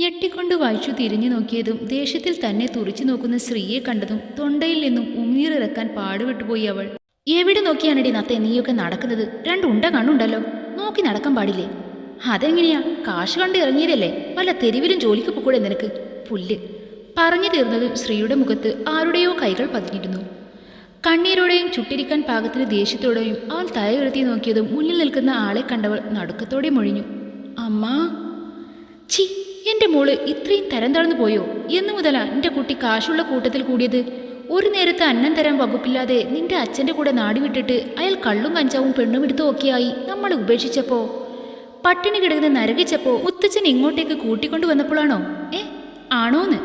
ഞെട്ടിക്കൊണ്ട് വായിച്ചു തിരിഞ്ഞു നോക്കിയതും ദേഷ്യത്തിൽ തന്നെ തുറിച്ചു നോക്കുന്ന സ്ത്രീയെ കണ്ടതും തൊണ്ടയിൽ നിന്നും ഉമീറിറക്കാൻ പാടുവിട്ടുപോയി അവൾ. എവിടെ നോക്കിയാണടി നത്തെ നീയൊക്കെ നടക്കുന്നത്? രണ്ടുണ്ട കണ്ണുണ്ടല്ലോ. നോക്കി നടക്കാൻ പാടില്ലേ? അതെങ്ങനെയാ? കാശ് കണ്ട് ഇറങ്ങിയതല്ലേ? വല്ല തെരുവിലും ജോലിക്ക് പൊക്കൂടെ നിനക്ക്? പുല്ല്. പറഞ്ഞു തീർന്നതും സ്ത്രീയുടെ മുഖത്ത് ആരുടെയോ കൈകൾ പതിഞ്ഞിരുന്നു. കണ്ണീരോടെയും ചുട്ടിരിക്കാൻ പാകത്തിന് ദേഷ്യത്തോടെയും അവൾ ഉയർത്തി നോക്കിയതും മുന്നിൽ നിൽക്കുന്ന ആളെ കണ്ടവൾ നടുക്കത്തോടെ മൊഴിഞ്ഞു. അമ്മ. ഛി എന്റെ മോൾ ഇത്രയും തരം തളർന്നു പോയോ? എന്നു മുതലാ എന്റെ കുട്ടി കാശുള്ള കൂട്ടത്തിൽ കൂടിയത്. ഒരു നേരത്തെ അന്നം തരാൻ വകുപ്പില്ലാതെ നിന്റെ അച്ഛന്റെ കൂടെ നാടി വിട്ടിട്ട് അയാൾ കള്ളും കഞ്ചാവും പെണ്ണും എടുത്തും ഒക്കെയായി നമ്മളെ ഉപേക്ഷിച്ചപ്പോ? പട്ടിണി കിടക്കുന്ന നരകിച്ചപ്പോ മുത്തച്ഛൻ ഇങ്ങോട്ടേക്ക് കൂട്ടിക്കൊണ്ടു വന്നപ്പോഴാണോ? ഏ ആണോന്ന്?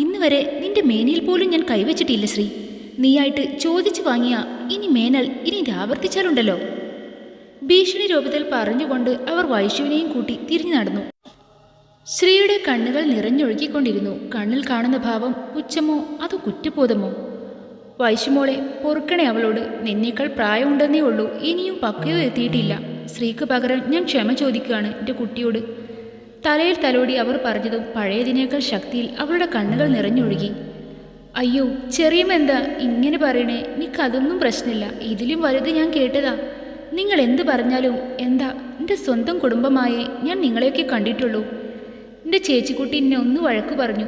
ഇന്ന് വരെ നിന്റെ മേനിയിൽ പോലും ഞാൻ കൈവച്ചിട്ടില്ല ശ്രീ. നീയായിട്ട് ചോദിച്ചു വാങ്ങിയ ഇനി മേനൽ ഇനി ഇത് ആവർത്തിച്ചാലുണ്ടല്ലോ. ഭീഷണി രൂപത്തിൽ പറഞ്ഞുകൊണ്ട് അവർ വൈശുവിനെയും കൂട്ടി തിരിഞ്ഞു നടന്നു. ശ്രീയുടെ കണ്ണുകൾ നിറഞ്ഞൊഴുകിക്കൊണ്ടിരുന്നു. കണ്ണിൽ കാണുന്ന ഭാവം പുച്ഛമോ അതോ കുറ്റബോധമോ? വൈശുമോളെ പൊറുക്കണേ അവളോട്. നിന്നേക്കാൾ പ്രായമുണ്ടെന്നേ ഉള്ളൂ. ഇനിയും പക്വത എത്തിയിട്ടില്ല. ശ്രീക്ക് പകരം ഞാൻ ക്ഷമ ചോദിക്കുകയാണ് എന്റെ കുട്ടിയോട്. തലയിൽ തലോടി അവർ പറഞ്ഞതും പഴയതിനേക്കാൾ ശക്തിയിൽ അവളുടെ കണ്ണുകൾ നിറഞ്ഞൊഴുകി. അയ്യോ ചെറിയമെന്താ? ഇങ്ങനെ പറയണേ. നിനക്കതൊന്നും പ്രശ്നമില്ല. ഇതിലും വലുത് ഞാൻ കേട്ടതാ. നിങ്ങൾ എന്ത് പറഞ്ഞാലും എന്താ? എന്റെ സ്വന്തം കുടുംബമായേ ഞാൻ നിങ്ങളെയൊക്കെ കണ്ടിട്ടുള്ളൂ. എന്റെ ചേച്ചിക്കുട്ടി എന്നെ ഒന്ന് വഴക്ക് പറഞ്ഞു.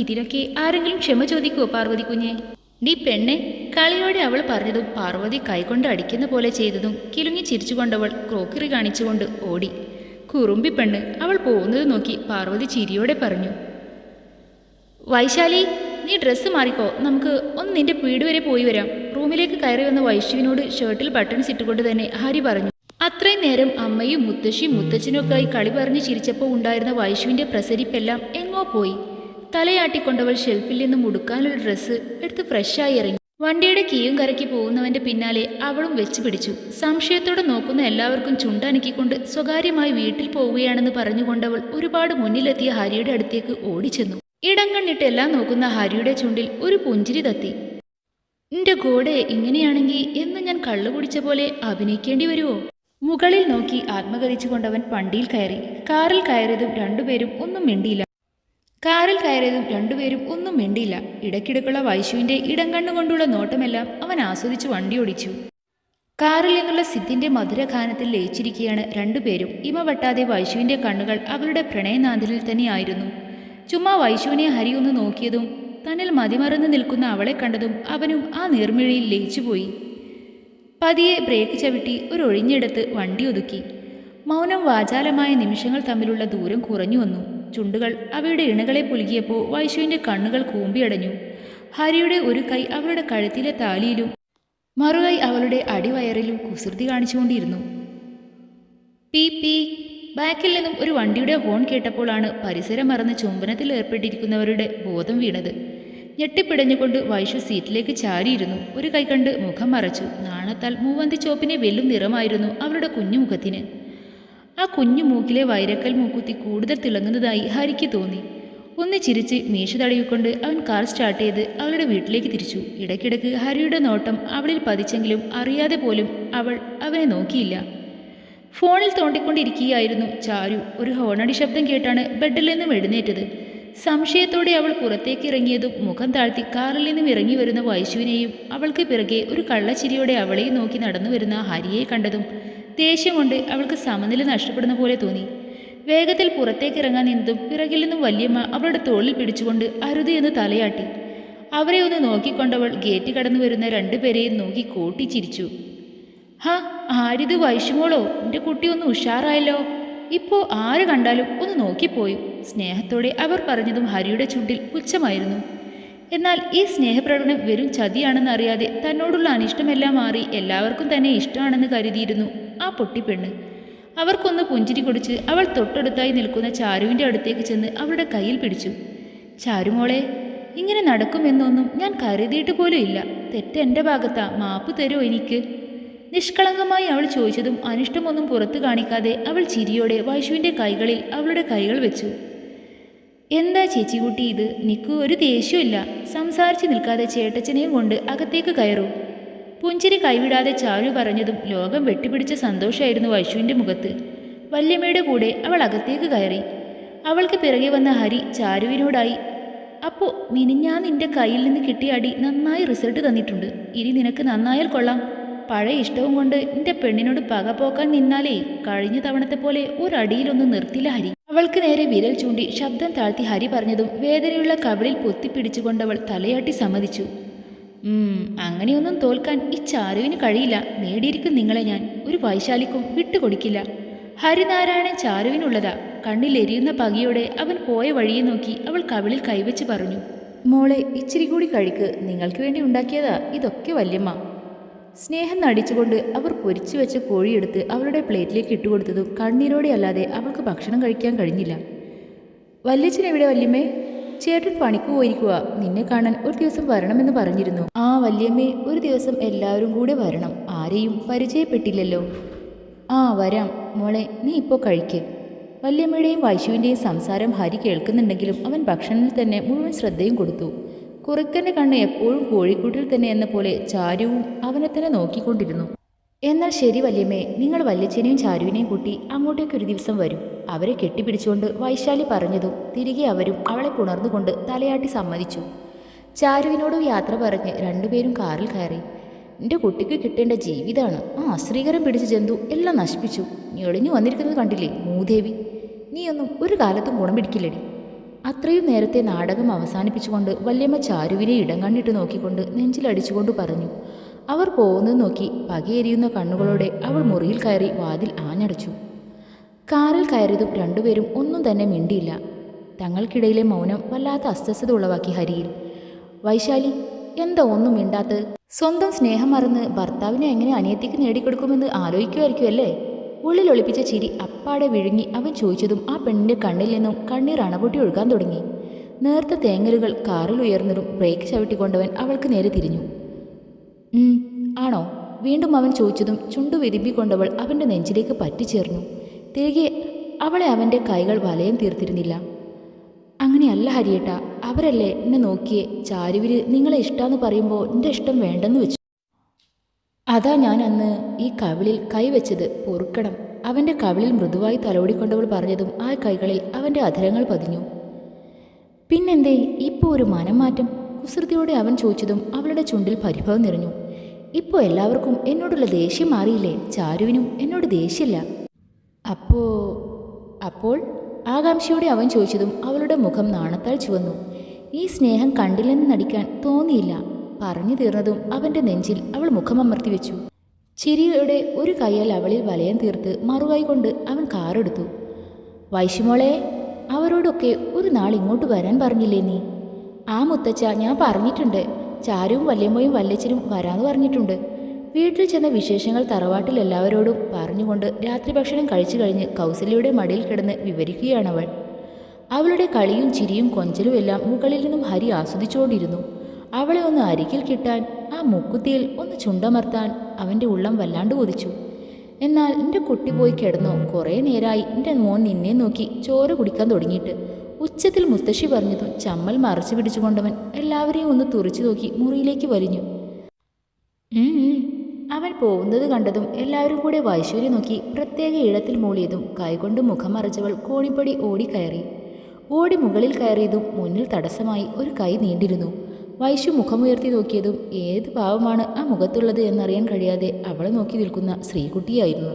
ഇതിനൊക്കെ ആരെങ്കിലും ക്ഷമ ചോദിക്കുമോ പാർവതി കുഞ്ഞെ? നീ പെണ്ണെ കളിയോടെ അവൾ പറഞ്ഞതും പാർവതി കൈകൊണ്ട് അടിക്കുന്ന പോലെ ചെയ്തതും കിലുങ്ങി ചിരിച്ചുകൊണ്ടവൾ ക്രോക്കറി കാണിച്ചുകൊണ്ട് ഓടി. കുറുമ്പി പെണ്ണ് അവൾ പോകുന്നത് നോക്കി പാർവതി ചിരിയോടെ പറഞ്ഞു. വൈശാലി നീ ഡ്രസ്സ് മാറിക്കോ. നമുക്ക് ഒന്ന് നിന്റെ വീട് വരെ പോയി വരാം. റൂമിലേക്ക് കയറി വന്ന വൈശുവിനോട് ഷർട്ടിൽ ബട്ടൺസ് ഇട്ടുകൊണ്ട് തന്നെ ഹരി പറഞ്ഞു. അത്രയും നേരം അമ്മയും മുത്തശ്ശിയും മുത്തച്ഛനൊക്കെയായി കളി പറഞ്ഞ് ചിരിച്ചപ്പോൾ ഉണ്ടായിരുന്ന വൈഷുവിന്റെ പ്രസരിപ്പെല്ലാം എങ്ങോ പോയി. തലയാട്ടിക്കൊണ്ടവൾ ഷെൽഫിൽ നിന്നും ഉടുക്കാനൊരു ഡ്രസ്സ് എടുത്ത് ഫ്രഷായി ഇറങ്ങി. വണ്ടിയുടെ കീയും കരക്കി പോകുന്നവന്റെ പിന്നാലെ അവളും വെച്ച് പിടിച്ചു. സംശയത്തോടെ നോക്കുന്ന എല്ലാവർക്കും ചുണ്ടനക്കിക്കൊണ്ട് സ്വകാര്യമായി വീട്ടിൽ പോവുകയാണെന്ന് പറഞ്ഞുകൊണ്ടവൾ ഒരുപാട് മുന്നിലെത്തിയ ഹരിയുടെ അടുത്തേക്ക് ഓടിച്ചെന്നു. ഇടം കണ്ണിട്ട് എല്ലാം നോക്കുന്ന ഹരിയുടെ ചുണ്ടിൽ ഒരു പുഞ്ചിരി തത്തി നിന്റെ ഗോഡെ ഇങ്ങനെയാണെങ്കിൽ എന്ന് ഞാൻ കള്ളു കുടിച്ച പോലെ അഭിനയിക്കേണ്ടി വരുമോ മുകളിൽ നോക്കി ആത്മകരിച്ചുകൊണ്ടവൻ പണ്ടിയിൽ കയറി. കാറിൽ കയറിയതും രണ്ടുപേരും ഒന്നും മിണ്ടിയില്ല. കാറിൽ കയറിയതും രണ്ടുപേരും ഒന്നും മിണ്ടിയില്ല. ഇടയ്ക്കിടയ്ക്കുള്ള വൈശുവിന്റെ ഇടം കണ്ണുകൊണ്ടുള്ള നോട്ടമെല്ലാം അവൻ ആസ്വദിച്ചു വണ്ടി ഓടിച്ചു. കാറിൽ നിന്നുള്ള സിദ്ധിന്റെ മധുരഗാനത്തിൽ ലയിച്ചിരിക്കുകയാണ് രണ്ടുപേരും. ഇമ വെട്ടാതെ വൈശുവിന്റെ കണ്ണുകൾ അവരുടെ പ്രണയനാന്തലിൽ തന്നെയായിരുന്നു. ചുമ്മാ വൈശുവിനെ ഹരി ഒന്ന് നോക്കിയതും തന്നിൽ മതിമറന്ന് നിൽക്കുന്ന അവളെ കണ്ടതും അവനും ആ നീർമിഴിയിൽ ലയിച്ചുപോയി. പതിയെ ബ്രേക്ക് ചവിട്ടി ഒരു ഒഴിഞ്ഞെടുത്ത് വണ്ടി ഒതുക്കി. മൗനം വാചാലമായ നിമിഷങ്ങൾ തമ്മിലുള്ള ദൂരം കുറഞ്ഞു വന്നു. ചുണ്ടുകൾ അവയുടെ ഇണകളെ പുലുകിയപ്പോൾ വൈശുവിന്റെ കണ്ണുകൾ കൂമ്പിയടഞ്ഞു. ഹരിയുടെ ഒരു കൈ അവളുടെ കഴുത്തിലെ താലിയിലും മറുകൈ അവളുടെ അടിവയറിലും കുസൃതി കാണിച്ചുകൊണ്ടിരുന്നു. പി പി ബാക്കിൽ നിന്നും ഒരു വണ്ടിയുടെ ഹോൺ കേട്ടപ്പോഴാണ് പരിസരം മറന്ന് ചുംബനത്തിൽ ഏർപ്പെട്ടിരിക്കുന്നവരുടെ ബോധം വീണത്. ഞെട്ടിപ്പിടഞ്ഞുകൊണ്ട് വൈഷു സീറ്റിലേക്ക് ചാരിയിരുന്നു. ഒരു കൈ കണ്ട് മുഖം മറച്ചു. നാണത്താൽ മൂവന്തി ചോപ്പിനെ വെല്ലും നിറമായിരുന്നു അവളുടെ കുഞ്ഞു മുഖത്തിന്. ആ കുഞ്ഞു മൂക്കിലെ വൈരക്കൽ മൂക്കുത്തി കൂടുതൽ തിളങ്ങുന്നതായി ഹരിക്ക് തോന്നി. ഒന്ന് ചിരിച്ച് മീശ തടയിക്കൊണ്ട് അവൻ കാർ സ്റ്റാർട്ട് ചെയ്ത് അവളുടെ വീട്ടിലേക്ക് തിരിച്ചു. ഇടയ്ക്കിടയ്ക്ക് ഹരിയുടെ നോട്ടം അവളിൽ പതിച്ചെങ്കിലും അറിയാതെ പോലും അവൾ അവനെ നോക്കിയില്ല. ഫോണിൽ തോണ്ടിക്കൊണ്ടിരിക്കുകയായിരുന്നു ചാരു. ഒരു ഹോണടി ശബ്ദം കേട്ടാണ് ബെഡിൽ നിന്നും എഴുന്നേറ്റത്. സംശയത്തോടെ അവൾ പുറത്തേക്ക് ഇറങ്ങിയതും മുഖം താഴ്ത്തി കാറിൽ നിന്നും ഇറങ്ങി വരുന്ന വൈശുവിനെയും അവൾക്ക് പിറകെ ഒരു കള്ളച്ചിരിയോടെ അവളെയും നോക്കി നടന്നു വരുന്ന ഹരിയെ കണ്ടതും ദേഷ്യം കൊണ്ട് അവൾക്ക് സമനില നഷ്ടപ്പെടുന്ന പോലെ തോന്നി. വേഗത്തിൽ പുറത്തേക്ക് ഇറങ്ങാൻ നിന്നതും പിറകിൽ നിന്നും വല്യമ്മ അവളുടെ തോളിൽ പിടിച്ചുകൊണ്ട് അരുത് എന്ന് തലയാട്ടി. അവരെ ഒന്ന് നോക്കിക്കൊണ്ടവൾ ഗേറ്റ് കടന്നു വരുന്ന രണ്ടുപേരെയും നോക്കി കൂട്ടിച്ചിരിച്ചു. ഹാ ആരിത് വൈഷുമോളോ എന്റെ കുട്ടി ഒന്ന് ഉഷാറായല്ലോ. ഇപ്പോൾ ആര് കണ്ടാലും ഒന്ന് നോക്കിപ്പോയി. സ്നേഹത്തോടെ അവർ പറഞ്ഞതും ഹരിയുടെ ചുണ്ടിൽ പുച്ഛമായിരുന്നു. എന്നാൽ ഈ സ്നേഹപ്രകടനം വെറും ചതിയാണെന്നറിയാതെ തന്നോടുള്ള അനിഷ്ടമെല്ലാം മാറി എല്ലാവർക്കും തന്നെ ഇഷ്ടമാണെന്ന് കരുതിയിരുന്നു ആ പൊട്ടിപ്പെണ്ണ്. അവർക്കൊന്ന് പുഞ്ചിരി കൊടിച്ച് അവൾ തൊട്ടടുത്തായി നിൽക്കുന്ന ചാരുവിന്റെ അടുത്തേക്ക് ചെന്ന് അവളുടെ കയ്യിൽ പിടിച്ചു. ചാരുമോളെ ഇങ്ങനെ നടക്കുമെന്നൊന്നും ഞാൻ കരുതിയിട്ട് പോലും ഇല്ല. തെറ്റെന്റെ ഭാഗത്താ മാപ്പ് തരുമോ എനിക്ക്? നിഷ്കളങ്കമായി അവൾ ചോദിച്ചതും അനിഷ്ടമൊന്നും പുറത്തു കാണിക്കാതെ അവൾ ചിരിയോടെ വൈഷുവിന്റെ കൈകളിൽ അവളുടെ കൈകൾ വെച്ചു. എന്താ ചേച്ചിക്കുട്ടി ഇത്? നിക്കു ഒരു ദേഷ്യമില്ല സംസാരിച്ചു നിൽക്കാതെ ചേട്ടച്ചനെയും കൊണ്ട് അകത്തേക്ക് കയറൂ. പുഞ്ചിരി കൈവിടാതെ ചാരു പറഞ്ഞതും ലോകം വെട്ടിപ്പിടിച്ച സന്തോഷമായിരുന്നു വൈഷുവിന്റെ മുഖത്ത്. വല്യമ്മയുടെ കൂടെ അവൾ അകത്തേക്ക് കയറി. അവൾക്ക് പിറകെ വന്ന ഹരി ചാരുവിനോടായി അപ്പോൾ മിനിഞ്ഞാ നിന്റെ കയ്യിൽ നിന്ന് കിട്ടിയ അടി നന്നായി റിസൾട്ട് തന്നിട്ടുണ്ട്. ഇനി നിനക്ക് നന്നായാൽ കൊള്ളാം. പഴയ ഇഷ്ടവും കൊണ്ട് നിന്റെ പെണ്ണിനോട് പക പോക്കാൻ നിന്നാലേ കഴിഞ്ഞ തവണത്തെ പോലെ ഒരടിയിലൊന്നും നിർത്തില്ല ഹരി. അവൾക്ക് നേരെ വിരൽ ചൂണ്ടി ശബ്ദം താഴ്ത്തി ഹരി പറഞ്ഞതും വേദനയുള്ള കവിളിൽ പൊത്തിപ്പിടിച്ചുകൊണ്ടവൾ തലയാട്ടി സമ്മതിച്ചു. അങ്ങനെയൊന്നും തോൽക്കാൻ ഈ ചാരുവിന് കഴിയില്ല. നേടിയിരിക്കും നിങ്ങളെ ഞാൻ. ഒരു വൈശാലിക്കും വിട്ടുകൊടുക്കില്ല. ഹരിനാരായണൻ ചാരുവിനുള്ളതാ. കണ്ണിലെരിയുന്ന പകിയോടെ അവൻ പോയ വഴിയെ നോക്കി അവൾ കവിളിൽ കൈവച്ച് പറഞ്ഞു. മോളെ ഇച്ചിരി കൂടി കഴിക്ക്. നിങ്ങൾക്ക് വേണ്ടി ഉണ്ടാക്കിയതാ. ഇതൊക്കെ വല്യമ്മ. സ്നേഹം നടിച്ചുകൊണ്ട് അവർ പൊരിച്ചു വെച്ച കോഴിയെടുത്ത് അവളുടെ പ്ലേറ്റിലേക്ക് ഇട്ടുകൊടുത്തതും കണ്ണീരോടെ അല്ലാതെ അവൾക്ക് ഭക്ഷണം കഴിക്കാൻ കഴിഞ്ഞില്ല. വല്യച്ഛൻ എവിടെ വല്യമ്മേ? ചേട്ടൻ പണിക്ക് പോയിരിക്കുക നിന്നെ കാണാൻ ഒരു ദിവസം വരണമെന്ന് പറഞ്ഞിരുന്നു. ആ വല്യമ്മേ ഒരു ദിവസം എല്ലാവരും കൂടെ വരണം. ആരെയും പരിചയപ്പെട്ടില്ലല്ലോ. ആ വരാം. മോളെ നീ ഇപ്പോൾ കഴിക്ക്. വല്യമ്മയുടെയും വൈശുവിന്റെയും സംസാരം ഹരി കേൾക്കുന്നുണ്ടെങ്കിലും അവൻ ഭക്ഷണത്തിൽ തന്നെ മുഴുവൻ ശ്രദ്ധയും കൊടുത്തു. കുറുക്കന്റെ കണ്ണ് എപ്പോഴും കോഴിക്കൂട്ടിൽ തന്നെ എന്ന പോലെ ചാരുവും അവനെ തന്നെ നോക്കിക്കൊണ്ടിരുന്നു. എന്നാൽ ശരി വല്യമ്മേ നിങ്ങൾ വല്യച്ഛനെയും ചാരുവിനെയും കൂട്ടി അങ്ങോട്ടേക്ക് ഒരു ദിവസം വരും. അവരെ കെട്ടിപ്പിടിച്ചുകൊണ്ട് വൈശാലി പറഞ്ഞതും തിരികെ അവരും അവളെ പുണർന്നുകൊണ്ട് തലയാട്ടി സമ്മതിച്ചു. ചാരുവിനോട് യാത്ര പറഞ്ഞ് രണ്ടുപേരും കാറിൽ കയറി. എന്റെ കുട്ടിക്ക് കിട്ടേണ്ട ജീവിതമാണ് ആ അശ്രീകരം പിടിച്ച ജന്തു എല്ലാം നശിപ്പിച്ചു. ഞെളിഞ്ഞു വന്നിരിക്കുന്നത് കണ്ടില്ലേ മൂദേവി? നീയൊന്നും ഒരു കാലത്തും ഗുണം പിടിക്കില്ലടി. അത്രയും നേരത്തെ നാടകം അവസാനിപ്പിച്ചുകൊണ്ട് വല്യമ്മ ചാരുവിനെ ഇടം കണ്ടിട്ട് നോക്കിക്കൊണ്ട് നെഞ്ചിലടിച്ചുകൊണ്ട് പറഞ്ഞു. അവർ പോകുന്നത് നോക്കി പകയെരിയുന്ന കണ്ണുകളോടെ അവൾ മുറിയിൽ കയറി വാതിൽ ആഞ്ഞടച്ചു. കാറിൽ കയറിയതും രണ്ടുപേരും ഒന്നും തന്നെ മിണ്ടിയില്ല. തങ്ങൾക്കിടയിലെ മൗനം വല്ലാത്ത അസ്വസ്ഥത ഉളവാക്കി ഹരിയിൽ. വൈശാലി എന്താ ഒന്നും മിണ്ടാത്ത സ്വന്തം സ്നേഹം മറന്ന് ഭർത്താവിനെ എങ്ങനെ അനിയത്തിക്ക് നേടിക്കൊടുക്കുമെന്ന് ആലോചിക്കുമായിരിക്കും അല്ലേ ഉള്ളിൽ ഒളിപ്പിച്ച ചിരി അപ്പാടെ വിഴുങ്ങി അവൻ ചോദിച്ചതും ആ പെണ്ണിന്റെ കണ്ണിൽ നിന്നും കണ്ണീർ അണപൊട്ടി ഒഴുകാൻ തുടങ്ങി. നേർത്ത തേങ്ങലുകൾ കാറിൽ ഉയർന്നതും ബ്രേക്ക് ചവിട്ടിക്കൊണ്ടവൻ അവൾക്ക് നേരെ തിരിഞ്ഞു. ആണോ? വീണ്ടും അവൻ ചോദിച്ചതും ചുണ്ടു വിരുമ്പിക്കൊണ്ടവൾ അവന്റെ നെഞ്ചിലേക്ക് പറ്റിച്ചേർന്നു. തിരികെ അവളെ അവന്റെ കൈകൾ വലയം തീർത്തിരുന്നില്ല. അങ്ങനെയല്ല ഹരിയേട്ട അവരല്ലേ എന്നെ നോക്കിയേ? ചാരുവിൽ നിങ്ങളെ ഇഷ്ടമെന്ന് പറയുമ്പോൾ എന്റെ ഇഷ്ടം വേണ്ടെന്ന് വെച്ചു. അതാ ഞാൻ അന്ന് ഈ കവിളിൽ കൈവച്ചത് പൊറുക്കണം. അവന്റെ കവിളിൽ മൃദുവായി തലോടിക്കൊണ്ടവൾ പറഞ്ഞതും ആ കൈകളിൽ അവന്റെ അധരങ്ങൾ പതിഞ്ഞു. പിന്നെന്തേ ഇപ്പോൾ ഒരു മനം മാറ്റം കുസൃതിയോടെ അവൻ ചോദിച്ചതും അവളുടെ ചുണ്ടിൽ പരിഭവം നിറഞ്ഞു. ഇപ്പോൾ എല്ലാവർക്കും എന്നോടുള്ള ദേഷ്യം മാറിയില്ലേ? ചാരുവിനും എന്നോട് ദേഷ്യമില്ല. അപ്പോ അപ്പോൾ? ആകാംക്ഷയോടെ അവൻ ചോദിച്ചതും അവളുടെ മുഖം നാണത്താൽ ചുവന്നു. ഈ സ്നേഹം കണ്ടില്ലെന്ന് നടിക്കാൻ തോന്നിയില്ല. പറഞ്ഞു തീർന്നതും അവന്റെ നെഞ്ചിൽ അവൾ മുഖമമർത്തി വെച്ചു. ചിരിയുടെ ഒരു കൈയാൽ അവളിൽ വലയം തീർത്ത് മറുകൈ കൊണ്ട് അവൻ കാറെടുത്തു. വൈശുമോളെ അവരോടൊക്കെ ഒരു നാൾ ഇങ്ങോട്ട് വരാൻ പറഞ്ഞില്ലേ നീ? ആ മുത്തച്ഛ ഞാൻ പറഞ്ഞിട്ടുണ്ട് ചാരുവും വല്യമ്മയും വല്യച്ഛനും വരാന്ന് പറഞ്ഞിട്ടുണ്ട്. വീട്ടിൽ ചെന്ന വിശേഷങ്ങൾ തറവാട്ടിൽ എല്ലാവരോടും പറഞ്ഞുകൊണ്ട് രാത്രി ഭക്ഷണം കഴിച്ചു കഴിഞ്ഞ് കൗസല്യയുടെ മടിയിൽ കിടന്ന് വിവരിക്കുകയാണവൾ. അവളുടെ കളിയും ചിരിയും കൊഞ്ചലും എല്ലാം മുകളിൽ നിന്നും ഹരി ആസ്വദിച്ചുകൊണ്ടിരുന്നു. അവളെ ഒന്ന് അരികിൽ കിട്ടാൻ ആ മുക്കുത്തിയിൽ ഒന്ന് ചുണ്ടമർത്താൻ അവന്റെ ഉള്ളം വല്ലാണ്ട് കൊതിച്ചു. എന്നാൽ എന്റെ കുട്ടി പോയി കിടന്നോ. കുറേ നേരമായി എന്റെ മോൻ നിന്നെ നോക്കി ചോര കുടിക്കാൻ തുടങ്ങിയിട്ട്. ഉച്ചത്തിൽ മുത്തശ്ശി പറഞ്ഞതും ചമ്മൽ മറച്ചു പിടിച്ചുകൊണ്ടവൻ എല്ലാവരെയും ഒന്ന് തുറച്ചു നോക്കി മുറിയിലേക്ക് വലിഞ്ഞു. അവൻ പോകുന്നത് കണ്ടതും എല്ലാവരും കൂടെ വൈശൂരി നോക്കി പ്രത്യേക ഇടത്തിൽ മൂളിയതും കൈകൊണ്ട് മുഖം മറച്ചവൾ കോണിപ്പടി ഓടിക്കയറി ഓടി മുകളിൽ കയറിയതും മുന്നിൽ തടസ്സമായി ഒരു കൈ നീണ്ടിരുന്നു. വൈശ്യു മുഖമുയർത്തി നോക്കിയതും ഏത് ഭാവമാണ് ആ മുഖത്തുള്ളത് എന്നറിയാൻ കഴിയാതെ അവളെ നോക്കി നിൽക്കുന്ന ശ്രീകുട്ടിയായിരുന്നു.